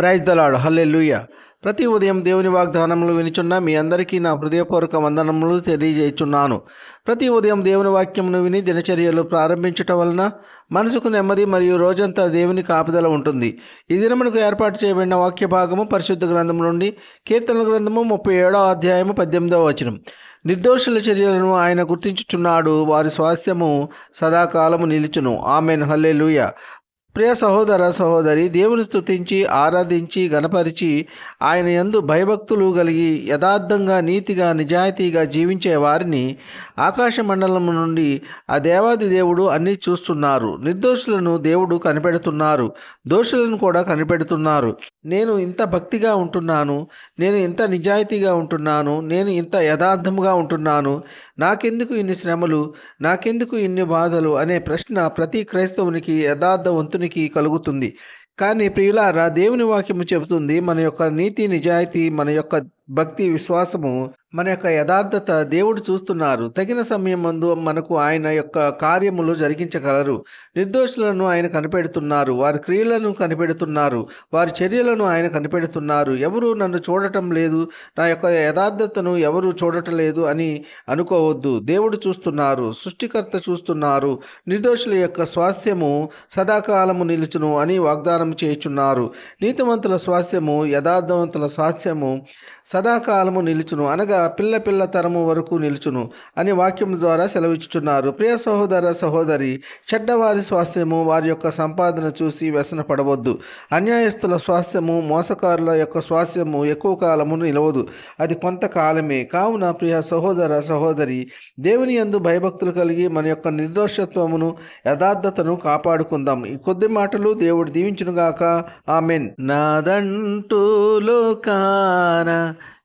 Praise the Lord హల్లెలూయ. ప్రతి ఉదయం దేవుని వాగ్దానములు వినిచున్న మీ అందరికీ నా హృదయపూర్వక వందనములు తెలియజేయుచున్నాను. ప్రతి ఉదయం దేవుని వాక్యమును విని దినచర్యలు ప్రారంభించటం వలన మనసుకు నెమ్మది మరియు రోజంతా దేవుని కాపుదల ఉంటుంది. ఈ దినమునకు ఏర్పాటు చేయబడిన వాక్య భాగము పరిశుద్ధ గ్రంథం నుండి కీర్తనల గ్రంథము ముప్పై ఏడవ అధ్యాయము పద్దెనిమిదవ వచనం. నిర్దోషుల చర్యలను ఆయన గుర్తించుచున్నాడు. వారి స్వాస్థ్యము సదాకాలము నిలుచును. ఆమెన్. హల్లెలూయ. ప్రియ సహోదర సహోదరి దేవుని స్థుతించి ఆరాధించి గణపరిచి ఆయన యందు భయభక్తులు కలిగి యథార్థంగా నీతిగా నిజాయితీగా జీవించే వారిని ఆకాశ మండలం నుండి ఆ దేవాది దేవుడు అన్నీ చూస్తున్నారు. నిర్దోషులను దేవుడు కనిపెడుతున్నారు. దోషులను కూడా కనిపెడుతున్నారు. నేను ఇంత భక్తిగా ఉంటున్నాను నేను ఇంత నిజాయితీగా ఉంటున్నాను నేను ఇంత యథార్థముగా ఉంటున్నాను నాకెందుకు ఇన్ని శ్రమలు నాకెందుకు ఇన్ని బాధలు అనే ప్రశ్న ప్రతి క్రైస్తవునికి యథార్థవంతునికి కలుగుతుంది. కానీ ప్రియులారా దేవుని వాక్యము చెబుతుంది మన యొక్క నీతి నిజాయితీ మన యొక్క భక్తి విశ్వాసము మన యొక్క యథార్థత దేవుడు చూస్తున్నారు. తగిన సమయం మందు మనకు ఆయన యొక్క కార్యములు జరిగించగలరు. నిర్దోషులను ఆయన కనిపెడుతున్నారు. వారి క్రియలను కనిపెడుతున్నారు. వారి చర్యలను ఆయన కనిపెడుతున్నారు. ఎవరు నన్ను చూడటం లేదు. నా యొక్క యథార్థతను ఎవరు చూడటం లేదు అని అనుకోవద్దు. దేవుడు చూస్తున్నారు. సృష్టికర్త చూస్తున్నారు. నిర్దోషుల యొక్క స్వాస్థ్యము సదాకాలము నిలుచును అని వాగ్దానం చేయుచున్నారు. నీతివంతుల స్వాస్థ్యము యథార్థవంతుల స్వాస్థ్యము సదాకాలము నిలుచును అనగా పిల్ల పిల్ల తరము వరకు నిలుచును అని వాక్యం ద్వారా సెలవిచ్చుచున్నారు. ప్రియ సహోదర సహోదరి చెడ్డవారి స్వాస్థ్యము వారి యొక్క సంపాదన చూసి వ్యసన పడవద్దు అన్యాయస్తుల స్వాస్థ్యము మోసకారుల యొక్క స్వాస్థ్యము ఎక్కువ కాలము నిలవదు. అది కొంతకాలమే. కావున ప్రియ సహోదర సహోదరి దేవుని యందు భయభక్తులు కలిగి మన యొక్క నిర్దోషత్వమును యథార్థతను కాపాడుకుందాం. ఈ కొద్ది మాటలు దేవుడు దీవించునుగాక. ఆమెన్. నాదంటూ లోకాన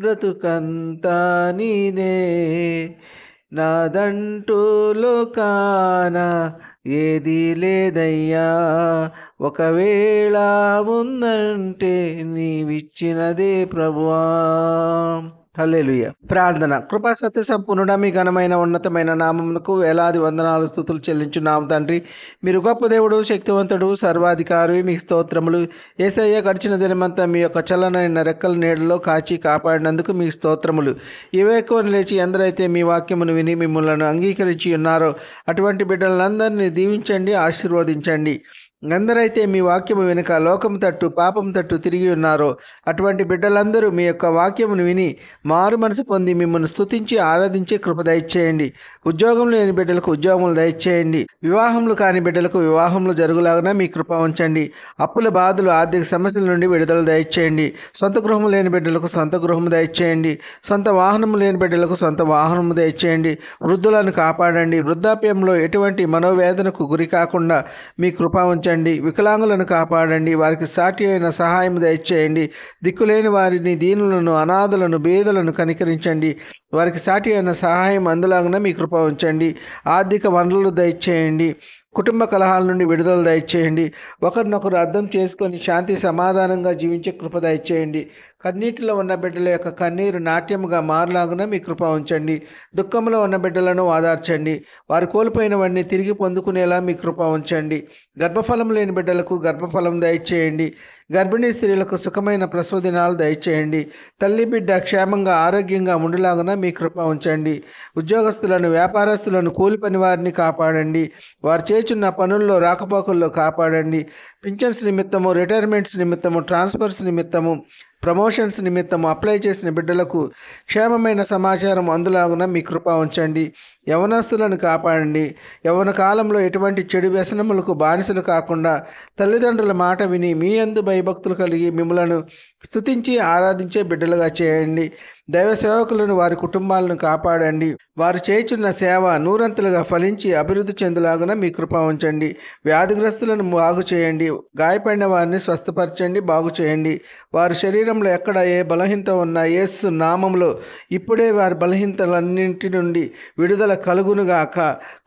బ్రతుకంతా నీదే. నాదంటూ లోకాన ఏది లేదయ్యా. ఒకవేళ ఉందంటే నీవిచ్చినదే ప్రభువా. హల్లెలూయ. ప్రార్థన. కృపా సత్య సంపూర్ణుడ మీ ఘనమైన ఉన్నతమైన నామములకు వేలాది వందనాలు స్థుతులు చెల్లించున్నాము తండ్రి. మీరు గొప్ప దేవుడు శక్తివంతుడు సర్వాధికారి మీ స్తోత్రములు ఏసయ్య గడిచిన దినమంతా మీ యొక్క చలనైన రెక్కల నీడలో కాచి కాపాడినందుకు మీ స్తోత్రములు. వివేకం లేచి ఎందరైతే మీ వాక్యమును విని మిమ్మల్ని అంగీకరించి ఉన్నారో అటువంటి బిడ్డలందరినీ దీవించండి ఆశీర్వదించండి. అందరైతే మీ వాక్యము వెనుక లోకం తట్టు పాపం తట్టు తిరిగి ఉన్నారో అటువంటి బిడ్డలందరూ మీ యొక్క వాక్యమును విని మారు మనసు పొంది మిమ్మల్ని స్థుతించి ఆరాధించి కృప దయచేయండి. ఉద్యోగం లేని బిడ్డలకు ఉద్యోగములు దయచేయండి. వివాహములు కాని బిడ్డలకు వివాహములు జరుగులాగా మీ కృప ఉంచండి. అప్పుల బాధలు ఆర్థిక సమస్యల నుండి విడుదల దయచేయండి. సొంత గృహము లేని బిడ్డలకు సొంత గృహము దయచేయండి. సొంత వాహనము లేని బిడ్డలకు సొంత వాహనము దయచేయండి. వృద్ధులను కాపాడండి. వృద్ధాప్యంలో ఎటువంటి మనోవేదనకు గురి కాకుండా మీ కృప ఉంచండి. వికలాంగులను కాపాడండి వారికి సాటి అయిన సహాయం దయచేయండి దిక్కులేని వారిని దీనులను అనాథులను బేదలను కనికరించండి వారికి సాటి అయిన సహాయం అందులాగిన మీ కృప ఉంచండి ఆర్థిక వనరులు దయచేయండి కుటుంబ కలహాల నుండి విడుదల దయచేయండి ఒకరినొకరు అర్థం చేసుకొని శాంతి సమాధానంగా జీవించే కృప దయచేయండి. కన్నీటిలో ఉన్న బిడ్డల యొక్క కన్నీరు నాట్యముగా మారలాగున మీ కృప ఉంచండి. దుఃఖంలో ఉన్న బిడ్డలను ఆదార్చండి వారు కోల్పోయినవన్నీ తిరిగి పొందుకునేలా మీ కృప ఉంచండి. గర్భఫలం లేని బిడ్డలకు గర్భఫలం దయచేయండి. గర్భిణీ స్త్రీలకు సుఖమైన ప్రసవ దినాలు దయచేయండి. తల్లి బిడ్డ క్షేమంగా ఆరోగ్యంగా ఉండలాగున మీ కృప ఉంచండి. ఉద్యోగస్తులను వ్యాపారస్తులను కూలి పని వారిని కాపాడండి. వారు చేచున్న పనుల్లో రాకపోకల్లో కాపాడండి. పింఛన్స్ నిమిత్తము రిటైర్మెంట్స్ నిమిత్తము ట్రాన్స్ఫర్స్ నిమిత్తము ప్రమోషన్స్ నిమిత్తం అప్లై చేసిన బిడ్డలకు క్షేమమైన సమాచారం అందులాగున మీ కృప ఉంచండి. యవనస్తులను కాపాడండి. యవన కాలంలో ఎటువంటి చెడు వ్యసనములకు బానిసలు కాకుండా తల్లిదండ్రుల మాట విని మీ అందు భయభక్తులు కలిగి మిమ్మలను స్థుతించి ఆరాధించే బిడ్డలుగా చేయండి. దైవ సేవకులను వారి కుటుంబాలను కాపాడండి. వారు చేయుచున్న సేవ నూరంతులుగా ఫలించి అభివృద్ధి చెందులాగున మీ కృప ఉంచండి. వ్యాధిగ్రస్తులను బాగు చేయండి. గాయపడిన వారిని స్వస్థపరచండి బాగు చేయండి. వారి శరీరంలో ఎక్కడ ఏ బలహీనత ఉన్నా యేసు నామంలో ఇప్పుడే వారి బలహీనతలన్నింటి నుండి విడుదల కలుగునుగాక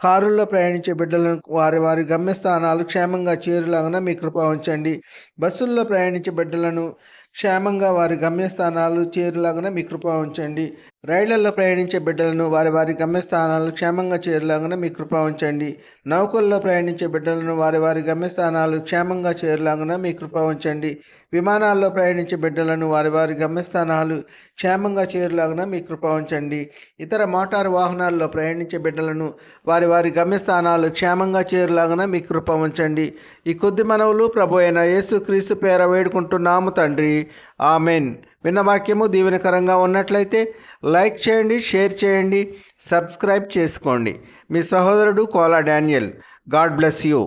కారుల్లో ప్రయాణించే బిడ్డలను వారి వారి గమ్యస్థానాలు క్షేమంగా చేరులాగున మీ కృప ఉంచండి. బస్సుల్లో ప్రయాణించే బిడ్డలను క్షేమంగా వారి గమ్యస్థానాలు చేరులాగానే మీ కృప ఉంచండి. రైళ్ళలో ప్రయాణించే బిడ్డలను వారి వారి గమ్యస్థానాలు క్షేమంగా చేరులాగానే మీ కృప ఉంచండి. నౌకల్లో ప్రయాణించే బిడ్డలను వారి వారి గమ్యస్థానాలు క్షేమంగా చేరులాగానే మీ కృప ఉంచండి. విమానాల్లో ప్రయాణించే బిడ్డలను వారి వారి గమ్యస్థానాలు క్షేమంగా చేరులాగానే మీ కృప ఉంచండి. ఇతర మోటారు వాహనాల్లో ప్రయాణించే బిడ్డలను వారి వారి గమ్యస్థానాలు క్షేమంగా చేరులాగానే మీ కృప ఉంచండి. ఈ కొద్ది మనవులు ప్రభు అయిన యేసు క్రీస్తు పేర వేడుకుంటున్నాము తండ్రి. ఆమెన్. విన్న వాక్యము దీవెనకరంగా ఉన్నట్లయితే లైక్ చేయండి షేర్ చేయండి సబ్స్క్రైబ్ చేసుకోండి. మీ సహోదరుడు Kola Daniel. God bless you.